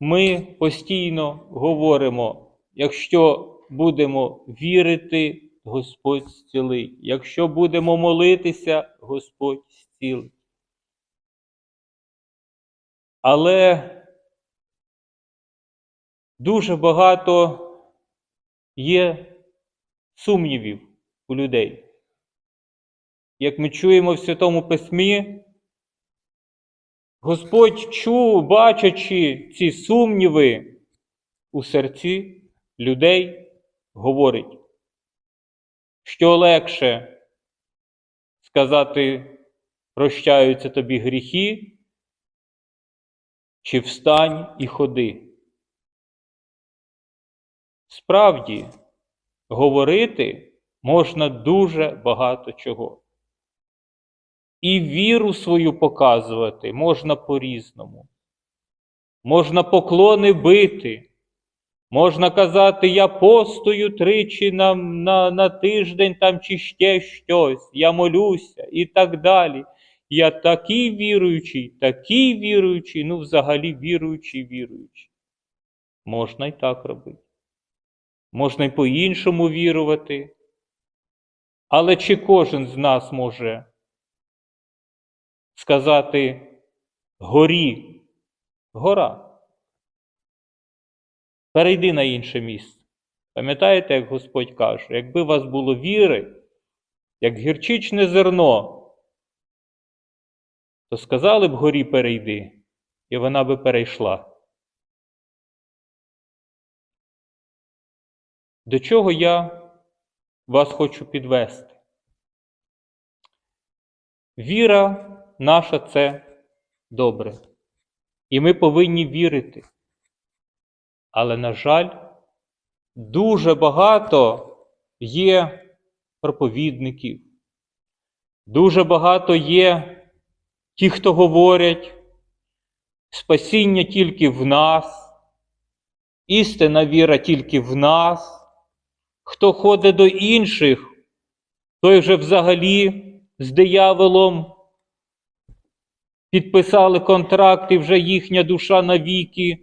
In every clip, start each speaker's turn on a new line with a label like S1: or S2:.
S1: ми постійно говоримо, якщо будемо вірити, Господь зцілить. Якщо будемо молитися, Господь зцілить. Але дуже багато є сумнівів у людей. Як ми чуємо в Святому Письмі, Господь чув, бачачи ці сумніви у серці людей, говорить, що легше сказати, прощаються тобі гріхи, чи встань і ходи. Справді, говорити можна дуже багато чого. І віру свою показувати можна по-різному. Можна поклони бити, можна казати, я постою тричі на, на, на тиждень там чи ще щось, я молюся і так далі. Я такий віруючий, такий віруючий, ну взагалі віруючий, віруючий. Можна і так робити. Можна й по-іншому вірувати. Але чи кожен з нас може сказати горі, гора? Перейди на інше місце. Пам'ятаєте, як Господь каже, якби вас було віри, як гірчичне зерно, то сказали б горі перейди, і вона би перейшла. До чого я вас хочу підвести? Віра наша це добре. І ми повинні вірити. Але, на жаль, дуже багато є проповідників, дуже багато є ті, хто говорять, спасіння тільки в нас, істинна віра тільки в нас. Хто ходить до інших, той вже взагалі з дияволом підписали контракт, і вже їхня душа навіки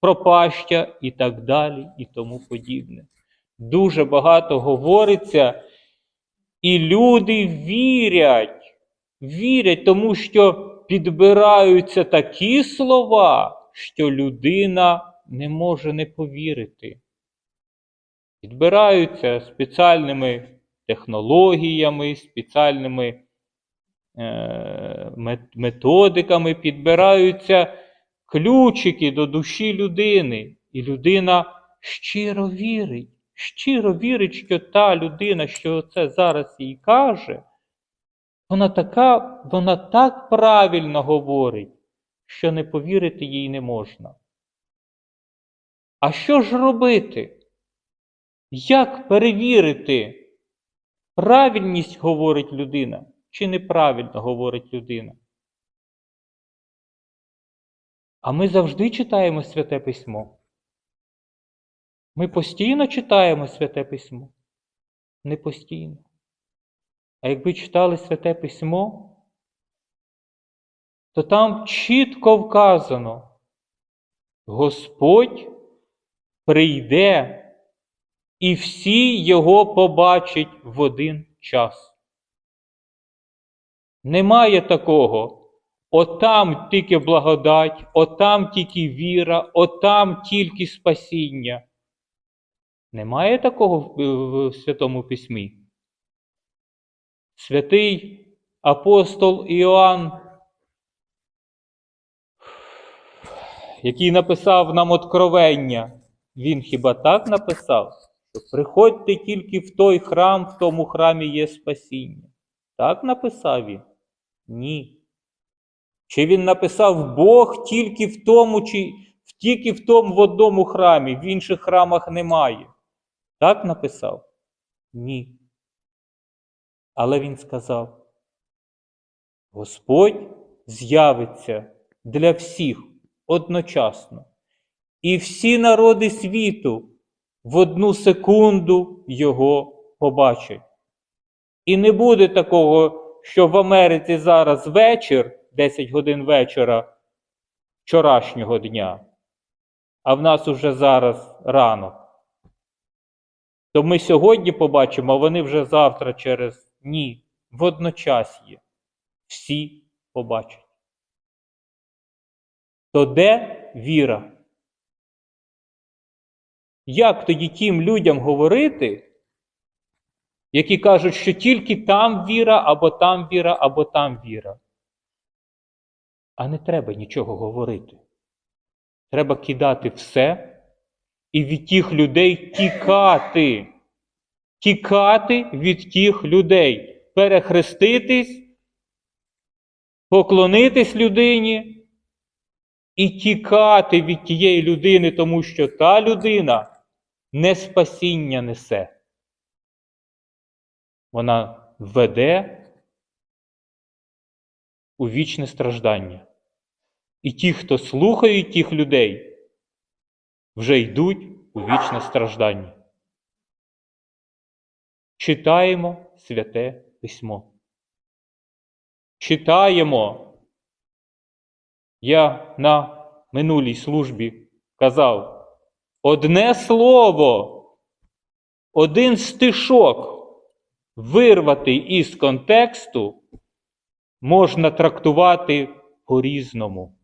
S1: пропаща і так далі, і тому подібне. Дуже багато говориться, і люди вірять, вірять, тому що підбираються такі слова, що людина не може не повірити. Підбираються спеціальними технологіями, спеціальними методиками, підбираються ключики до душі людини. І людина щиро вірить, щиро вірить, що та людина, що це зараз їй каже, вона така, вона так правильно говорить, що не повірити їй не можна. А що ж робити? Як перевірити, правильність говорить людина чи неправильно говорить людина? А ми завжди читаємо Святе Письмо. Ми постійно читаємо Святе Письмо? Не постійно. А якби читали Святе Письмо, то там чітко вказано, Господь прийде і всі його побачать в один час. Немає такого. Отам тільки благодать, отам тільки віра, отам тільки спасіння. Немає такого в, в Святому Письмі. Святий апостол Іоанн, який написав нам откровення, він хіба так написав? Приходьте тільки в той храм, в тому храмі є спасіння. Так написав він? Ні. Чи він написав Бог тільки в тому, чи тільки в тому в одному храмі, в інших храмах немає? Так написав? Ні. Але він сказав: Господь з'явиться для всіх одночасно. І всі народи світу в одну секунду його побачать. І не буде такого, що в Америці зараз вечір, 10 годин вечора вчорашнього дня, а в нас уже зараз ранок, то ми сьогодні побачимо, а вони вже завтра через ні, водночас є. Всі побачать. То де віра? Як тоді тим людям говорити, які кажуть, що тільки там віра, або там віра, або там віра? А не треба нічого говорити. Треба кидати все і від тих людей тікати. Тікати від тих людей, перехреститись, поклонитись людині і тікати від тієї людини, тому що та людина не спасіння несе. Вона веде у вічне страждання. І ті, хто слухають тих людей, вже йдуть у вічне страждання. Читаємо святе письмо. Читаємо. Я на минулій службі казав одне слово, один стишок вирвати із контексту можна трактувати по-різному.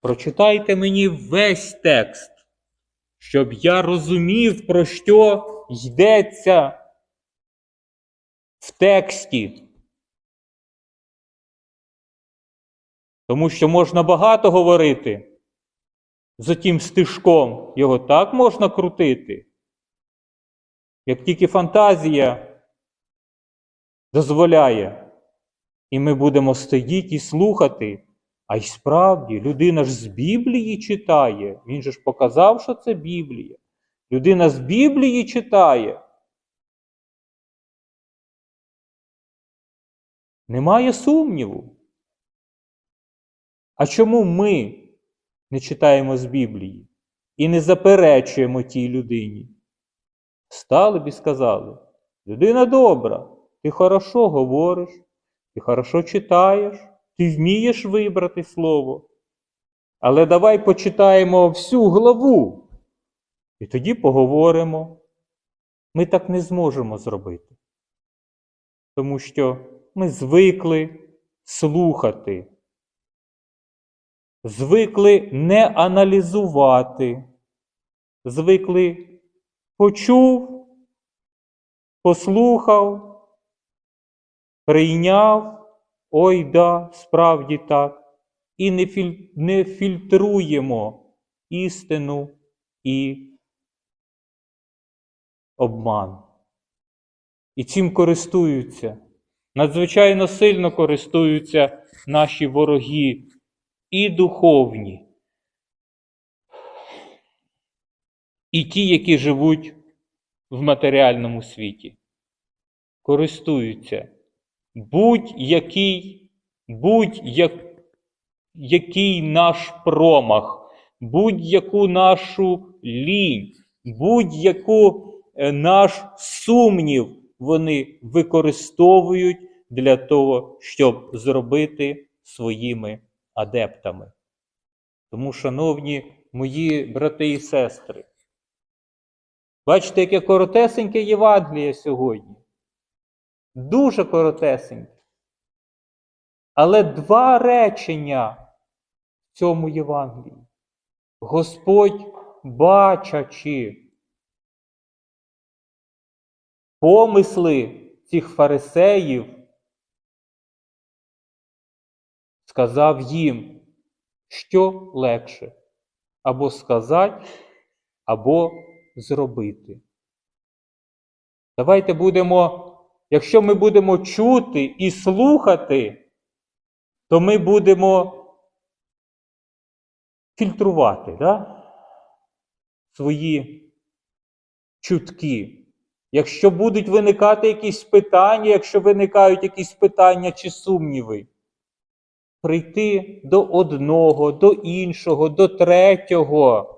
S1: Прочитайте мені весь текст, щоб я розумів, про що йдеться в тексті. Тому що можна багато говорити за тим стишком, його так можна крутити, як тільки фантазія дозволяє, і ми будемо стоїти і слухати. А й справді, людина ж з Біблії читає. Він же ж показав, що це Біблія. Людина з Біблії читає. Немає сумніву. А чому ми не читаємо з Біблії і не заперечуємо тій людині? Стали б і сказали: людина добра, ти хорошо говориш, ти хорошо читаєш. Ти вмієш вибрати слово. Але давай почитаємо всю главу. І тоді поговоримо. Ми так не зможемо зробити. Тому що ми звикли слухати, звикли не аналізувати, звикли почув, послухав, прийняв. Ой да, справді так, і не, філь... не фільтруємо істину і обман. І цим користуються, надзвичайно сильно користуються наші вороги і духовні, і ті, які живуть в матеріальному світі, користуються будь-який будь-який наш промах, будь-яку нашу лінь, будь-яку наш сумнів вони використовують для того, щоб зробити своїми адептами. Тому, шановні мої брати і сестри, бачите, яке коротесеньке Євангеліє сьогодні. Дуже коротесеньке. Але два речення в цьому Євангелії. Господь, бачачи помисли цих фарисеїв, сказав їм, що легше або сказати, або зробити. Давайте будемо. Якщо ми будемо чути і слухати, то ми будемо фільтрувати да? свої чутки. Якщо будуть виникати якісь питання, якщо виникають якісь питання чи сумніви, прийти до одного, до іншого, до третього.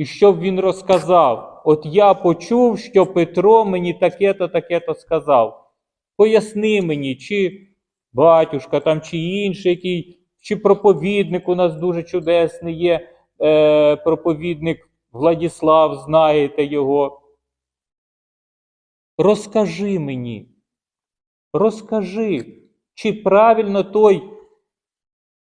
S1: І щоб він розказав, от я почув, що Петро мені таке-то, таке-то сказав. Поясни мені, чи батюшка там, чи інший, який чи проповідник у нас дуже чудесний є, е, проповідник Владіслав, знаєте його. Розкажи мені, розкажи, чи правильно той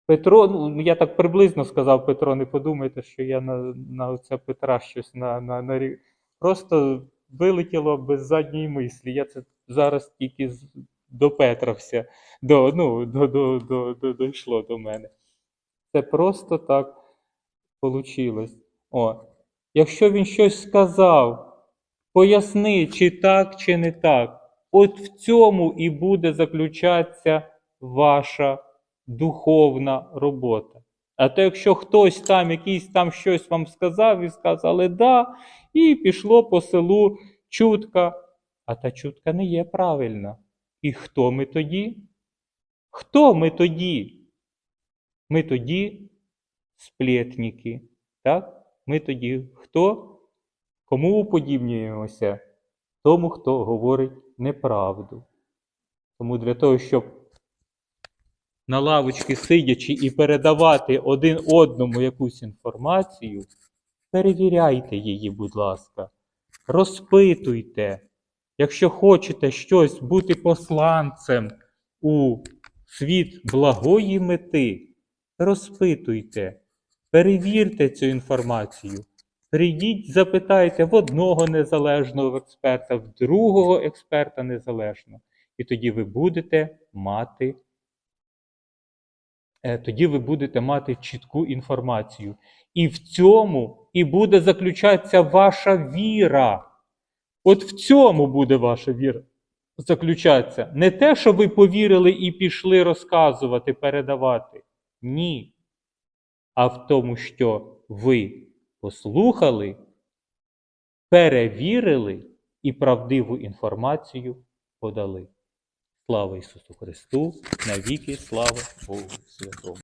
S1: Петро, ну я так приблизно сказав Петро, не подумайте, що я на, на оце Петра щось на, на, на Просто вилетіло без задньої мислі. Я це зараз тільки з- допетрався, до, ну, до, до, до, до, дійшло до мене. Це просто так вийшло. О, якщо він щось сказав, поясни, чи так, чи не так. От в цьому і буде заключатися ваша духовна робота. А то якщо хтось там якийсь там щось вам сказав і сказали да, і пішло по селу чутка, а та чутка не є правильна. І хто ми тоді? Хто ми тоді? Ми тоді сплетники. Так? Ми тоді хто? Кому уподібнюємося? Тому, хто говорить неправду. Тому для того, щоб на лавочці сидячи і передавати один одному якусь інформацію, перевіряйте її, будь ласка, розпитуйте. Якщо хочете щось бути посланцем у світ благої мети, розпитуйте, перевірте цю інформацію. Прийдіть, запитайте в одного незалежного експерта, в другого експерта незалежно. І тоді ви будете мати тоді ви будете мати чітку інформацію. І в цьому і буде заключатися ваша віра. От в цьому буде ваша віра заключатися. Не те, що ви повірили і пішли розказувати, передавати. Ні. А в тому, що ви послухали, перевірили і правдиву інформацію подали. Слава Ісусу Христу! Навіки слава Богу Святому!